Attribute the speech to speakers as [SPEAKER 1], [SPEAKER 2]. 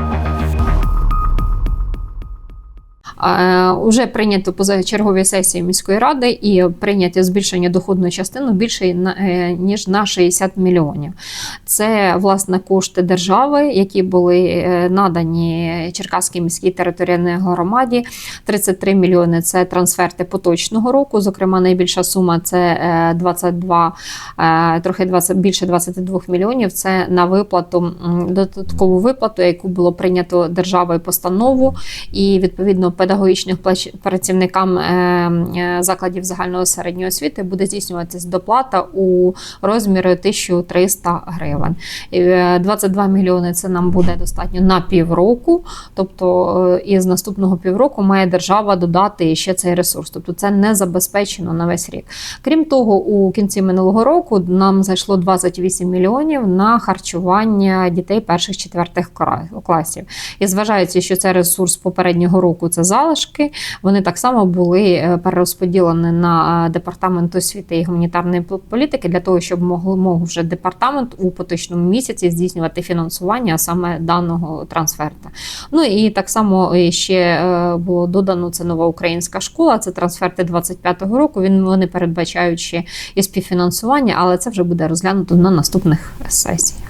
[SPEAKER 1] Thank you. Уже прийнято позачергові сесії міської ради і прийняті збільшення доходної частини більше е, ніж на 60 мільйонів. Це власне кошти держави, які були е, надані Черкаській міській територіальній громаді. 33 мільйони це трансферти поточного року. Зокрема, найбільша сума це е, 22, е, трохи 20, більше 22 мільйонів. Це на виплату додаткову виплату, яку було прийнято державою постанову, і відповідно педагогічних працівникам е, е, закладів загальної середньої освіти буде здійснюватись доплата у розмірі 1300 гривень. Е, 22 мільйони це нам буде достатньо на півроку. Тобто е, із наступного півроку має держава додати ще цей ресурс. Тобто це не забезпечено на весь рік. Крім того, у кінці минулого року нам зайшло 28 мільйонів на харчування дітей перших четвертих класів. І зважаючи, що це ресурс попереднього року, це залишки. Вони так само були е, перерозподілені на е, департамент освіти і гуманітарної політики для того, щоб могло мог вже департамент у поточному місяці здійснювати фінансування саме даного трансферта. Ну і так само е, ще було додано це нова українська школа. Це трансферти 25-го року. Він вони передбачають ще і співфінансування, але це вже буде розглянуто на наступних сесіях.